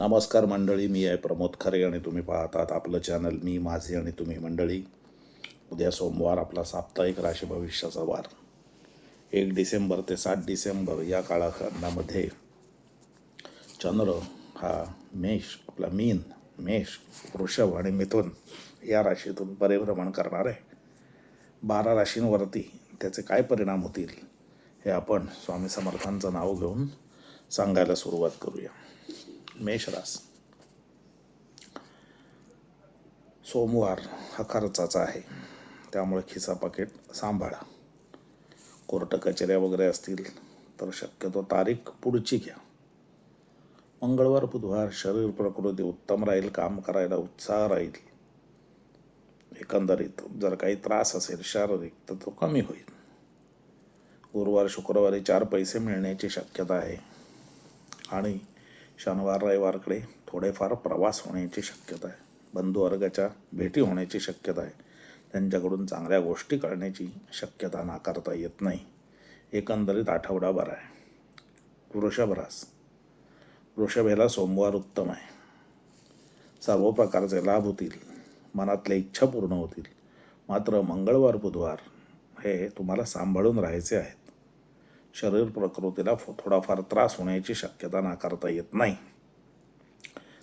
नमस्कार मंडळी मी आहे प्रमोद खरे आणि तुम्ही पाहतात आपलं चॅनल मी माझे आणि तुम्ही मंडळी. उद्या सोमवार आपला साप्ताहिक राशी भविष्याचा वार. एक डिसेंबर ते सात डिसेंबर या काळाखंडामध्ये चंद्र हा मेष आपला मीन मेष वृषभ आणि मिथुन या राशीतून परिभ्रमण करणार आहे. बारा राशींवरती त्याचे काय परिणाम होतील हे आपण स्वामी समर्थांचं नाव घेऊन सांगायला सुरुवात करूया. मेषरास. सोमवार हा खर्चाचा आहे. त्यामुळे खिसा पाकिट सांभाळा. कोर्ट कचेऱ्या वगैरे असतील तर शक्यतो तारीख पुढची घ्या. मंगळवार बुधवार शरीर प्रकृती उत्तम राहील काम करायला उत्साह राहील. एकंदरीत जर काही त्रास असेल शारीरिक तर तो कमी होईल. गुरुवार शुक्रवारी चार पैसे मिळण्याची शक्यता आहे. आणि शनिवार रविवारकडे थोडेफार प्रवास होण्याची शक्यता आहे. बंधुवर्गाच्या भेटी होण्याची शक्यता आहे. त्यांच्याकडून चांगल्या गोष्टी करण्याची शक्यता नाकारता येत नाही. एकंदरीत आठवडा बरा आहे. वृषभ रास. सोमवार उत्तम आहे. सर्व प्रकारचे लाभ होतील. मनातल्या इच्छा पूर्ण होतील. मात्र मंगळवार बुधवार हे तुम्हाला सांभाळून राहायचे आहेत. शरीर प्रकृतीला फो- थोडाफार त्रास होण्याची शक्यता नाकारता येत नाही.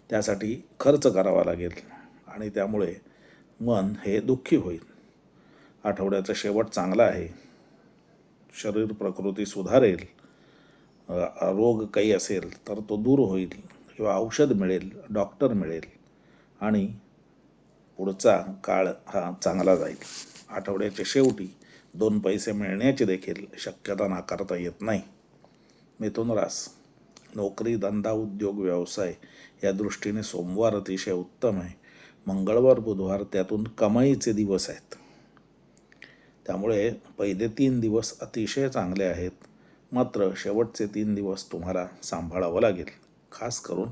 त्यासाठी खर्च करावा लागेल आणि त्यामुळे मन हे दुःखी होईल. आठवड्याचा शेवट चांगला आहे. शरीर प्रकृती सुधारेल. रोग काही असेल तर तो दूर होईल किंवा औषध मिळेल डॉक्टर मिळेल आणि पुढचा काळ हा चांगला जाईल. आठवड्याच्या शेवटी दोन पैसे मिळण्याची देखील शक्यता नाकारता येत नाही. मिथुन रास नोकरी धंदा उद्योग व्यवसाय या दृष्टीने सोमवार अतिशय उत्तम आहे. मंगळवार बुधवार त्यातून कमाईचे दिवस आहेत. त्यामुळे पहिले तीन दिवस अतिशय चांगले आहेत. मात्र शेवटचे तीन दिवस तुम्हाला सांभाळावं लागेल. खास करून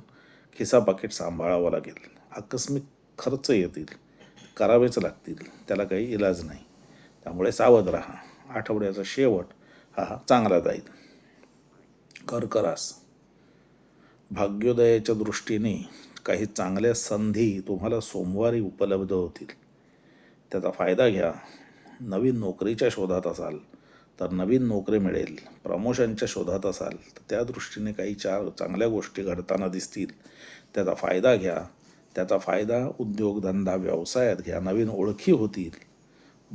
खिसा पाकिट सांभाळावं लागेल. आकस्मिक खर्च येतील. करावेच लागतील. त्याला काही इलाज नाही. त्यामुळे सावध राहा. आठवड्याचा शेवट हा चांगला जाईल. कर्करास. भाग्योदयाच्या दृष्टीने काही चांगल्या संधी तुम्हाला सोमवारी उपलब्ध होतील. त्याचा फायदा घ्या. नवीन नोकरीच्या शोधात असाल तर नवीन नोकरी मिळेल. प्रमोशनच्या शोधात असाल तर त्या दृष्टीने काही चार चांगल्या गोष्टी घडताना दिसतील. त्याचा फायदा घ्या. त्याचा फायदा उद्योगधंदा व्यवसायात घ्या. नवीन ओळखी होतील.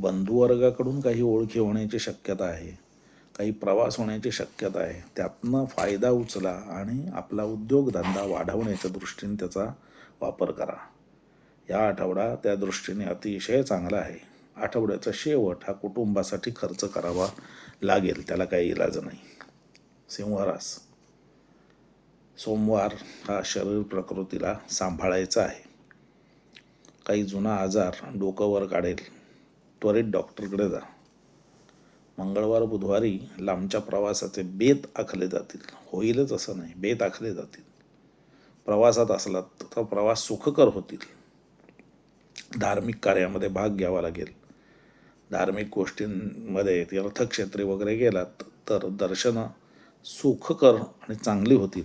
बंधुवर्गाकडून काही ओळखी होण्याची शक्यता आहे काही प्रवास होण्याची शक्यता आहे. त्यातनं फायदा उचला आणि आपला उद्योगधंदा वाढवण्याच्या दृष्टीने त्याचा वापर करा. या आठवडा त्या दृष्टीने अतिशय चांगला आहे. आठवड्याचा शेवट हा कुटुंबासाठी खर्च करावा लागेल त्याला काही इलाज नाही. सिंहरास. सोमवार हा शरीर प्रकृतीला सांभाळायचा आहे. काही जुना आजार डोकं वर काढेल. त्वरित डॉक्टरकडे जा. मंगळवार बुधवारी लांबच्या प्रवासाचे बेत आखले जातील. होईलच असं नाही बेत आखले जातील. प्रवासात असलात तर प्रवास सुखकर होतील. धार्मिक कार्यामध्ये भाग घ्यावा लागेल. धार्मिक गोष्टींमध्ये तीर्थक्षेत्री वगैरे गेलात तर दर्शनं सुखकर आणि चांगली होतील.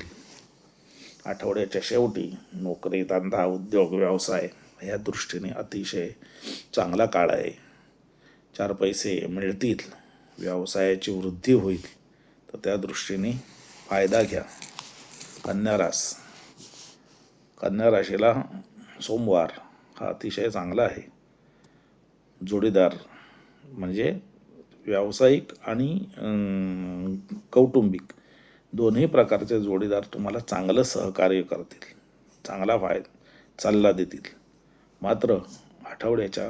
आठवड्याच्या शेवटी नोकरी धंदा उद्योग व्यवसाय या दृष्टीने अतिशय चांगला काळ आहे. चार पैसे मिळतील व्यवसायाची वृद्धी होईल तर त्या दृष्टीने फायदा घ्या. कन्या रास. कन्या राशीला सोमवार हा अतिशय चांगला आहे. जोडीदार म्हणजे व्यावसायिक आणि कौटुंबिक दोन्ही प्रकारचे जोडीदार तुम्हाला चांगलं सहकार्य करतील चांगला फाय सल्ला देतील. मात्र आठवड्याच्या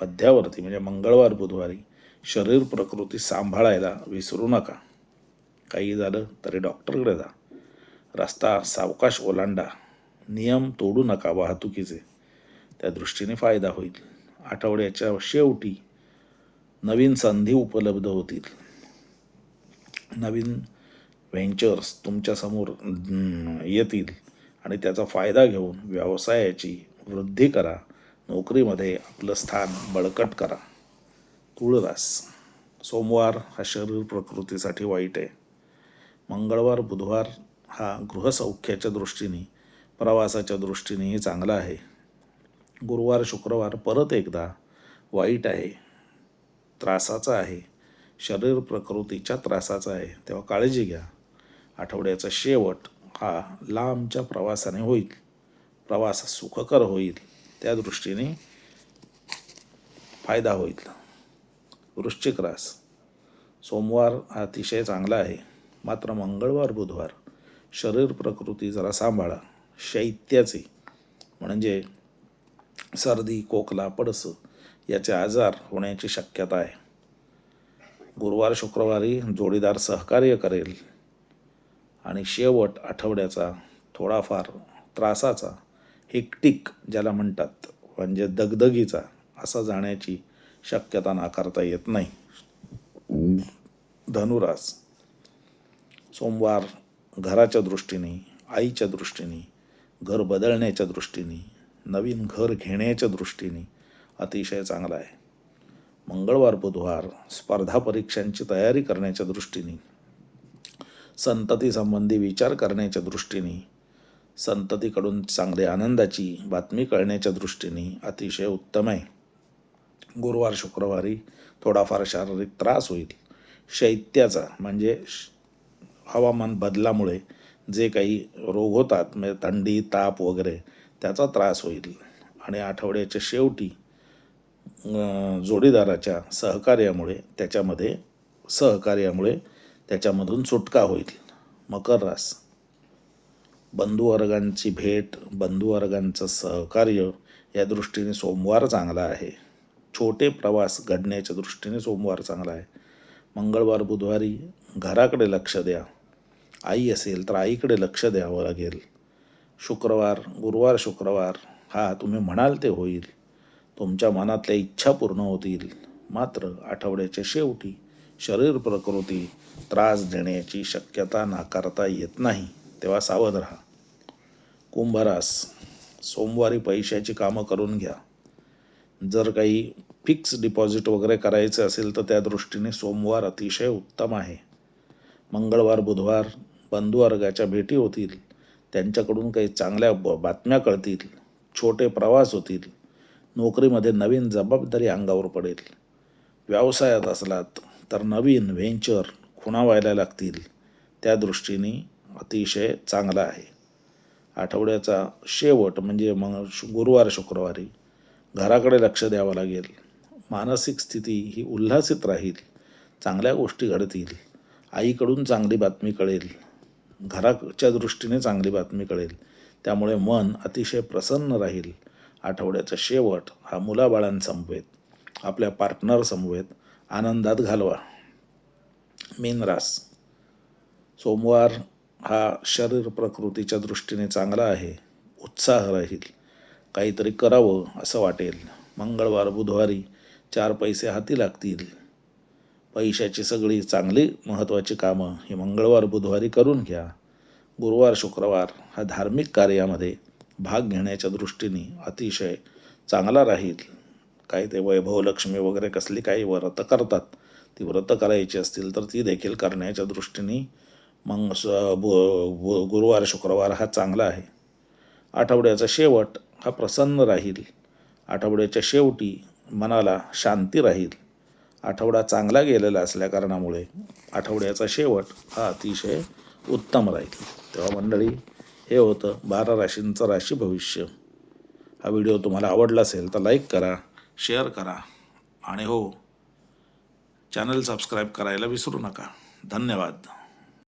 वाद्यावरती म्हणजे मंगळवार बुधवारी शरीर प्रकृती सांभाळायला विसरू नका. काही झालं तरी डॉक्टरकडे जा. रस्ता सावकाश ओलांडा. नियम तोडू नका वाहतुकीचे. त्या दृष्टीने फायदा होईल. आठवड्याच्या शेवटी नवीन संधी उपलब्ध होतील. नवीन व्हेंचर्स तुमच्यासमोर येतील आणि त्याचा फायदा घेऊन व्यवसायाची वृद्धी करा. नोकरीमध्ये आपलं स्थान बळकट करा. तुळरास सोमवार हा शरीर प्रकृतीसाठी वाईट आहे. मंगळवार बुधवार हा गृहसौख्याच्या दृष्टीने प्रवासाच्या दृष्टीनेही चांगला आहे. गुरुवार शुक्रवार परत एकदा वाईट आहे. त्रासाचा आहे. शरीर प्रकृतीच्या त्रासाचा आहे. तेव्हा काळजी घ्या. आठवड्याचा शेवट हा लांबच्या प्रवासाने होईल. प्रवास सुखकर होईल. त्या दृष्टीने फायदा होईल वृश्चिक रास. सोमवार हा अतिशय चांगला आहे. मात्र मंगळवार बुधवार शरीर प्रकृती जरा सांभाळा. शैत्याचे म्हणजे सर्दी खोकला पडसं याचे आजार होण्याची शक्यता आहे. गुरुवार शुक्रवारी जोडीदार सहकार्य करेल आणि शेवट आठवड्याचा थोडाफार त्रासाचा एकटिक ज्याला म्हणतात म्हणजे दगदगीचा असा जाण्याची शक्यता नाकारता येत नाही. धनुरास सोमवार घराच्या दृष्टीने आईच्या दृष्टीने घर बदलण्याच्या दृष्टीने नवीन घर घेण्याच्या दृष्टीने अतिशय चांगला आहे. मंगळवार बुधवार स्पर्धा परीक्षांची तयारी करण्याच्या दृष्टीने संतती संबंधी विचार करण्याच्या दृष्टीने संततीकडून चांगली आनंदाची बातमी कळण्याच्या दृष्टीने अतिशय उत्तम आहे. गुरुवार शुक्रवारी थोडाफार शारीरिक त्रास होईल. शैत्याचा म्हणजे श- हवामान बदलामुळे जे काही रोग होतात म्हणजे थंडी ताप वगैरे त्याचा त्रास होईल. आणि आठवड्याच्या शेवटी जोडीदाराच्या सहकार्यामुळे त्याच्यामध्ये सहकार्यामुळे त्याच्यामधून सुटका होईल. मकर रास. बंधुवर्गांची भेट बंधुवर्गांचं सहकार्य या दृष्टीने सोमवार चांगला आहे. छोटे प्रवास घडण्याच्या दृष्टीने सोमवार चांगला आहे. मंगळवार बुधवारी घराकडे लक्ष द्या. आई असेल तर आईकडे लक्ष द्यावं लागेल. शुक्रवार गुरुवार शुक्रवार हा तुम्ही म्हणाल ते होईल. तुमच्या मनातल्या इच्छा पूर्ण होतील. मात्र आठवड्याच्या शेवटी शरीर प्रकृती त्रास देण्याची शक्यता नाकारता येत नाही तेव्हा सावध राहा. कुंभरास सोमवारी पैशाची कामं करून घ्या. जर काही फिक्स डिपॉझिट वगैरे करायचं असेल तर त्या दृष्टीने सोमवार अतिशय उत्तम आहे. मंगळवार बुधवार बंधुवर्गाच्या भेटी होतील. त्यांच्याकडून काही चांगल्या ब बातम्या कळतील. छोटे प्रवास होतील. नोकरीमध्ये नवीन जबाबदारी अंगावर पडेल. व्यवसायात असलात तर नवीन व्हेंचर खुणावायला लागतील. त्या दृष्टीने अतिशय चांगला आहे. आठवड्याचा शेवट म्हणजे मग गुरुवार शुक्रवारी घराकडे लक्ष द्यावं लागेल. मानसिक स्थिती ही उल्हासित राहील. चांगल्या गोष्टी घडतील. आईकडून चांगली बातमी कळेल. घराच्या दृष्टीने चांगली बातमी कळेल. त्यामुळे मन अतिशय प्रसन्न राहील. आठवड्याचा शेवट हा मुलाबाळांसमवेत. आपल्या पार्टनर समवेत. आनंदात घालवा. मीन रास. सोमवार हा शरीर प्रकृतीच्या दृष्टीने चांगला आहे उत्साह राहील काहीतरी करावं असं वाटेल. मंगळवार बुधवारी चार पैसे हाती लागतील. पैशाची सगळी चांगली महत्त्वाची कामं ही मंगळवार बुधवारी करून घ्या. गुरुवार शुक्रवार हा धार्मिक कार्यामध्ये भाग घेण्याच्या दृष्टीने अतिशय चांगला राहील. काही ते वैभवलक्ष्मी वगैरे कसली काही व्रतं करतात ती व्रतं करायची असतील तर ती देखील करण्याच्या दृष्टीने मग स बु- बु- गुरुवार शुक्रवार हा चांगला आहे. आठवड्याचा शेवट हा प्रसन्न राहील. आठवड्याच्या शेवटी मनाला शांती राहील. आठवडा चांगला गेलेला असल्या कारणामुळे आठवड्याचा शेवट हा अतिशय उत्तम राहील. तेव्हा मंडळी हे होतं बारा राशींचं राशी भविष्य. हा व्हिडिओ तुम्हाला आवडला असेल तर लाईक करा शेअर करा आणि हो चॅनल सबस्क्राईब करायला विसरू नका. धन्यवाद.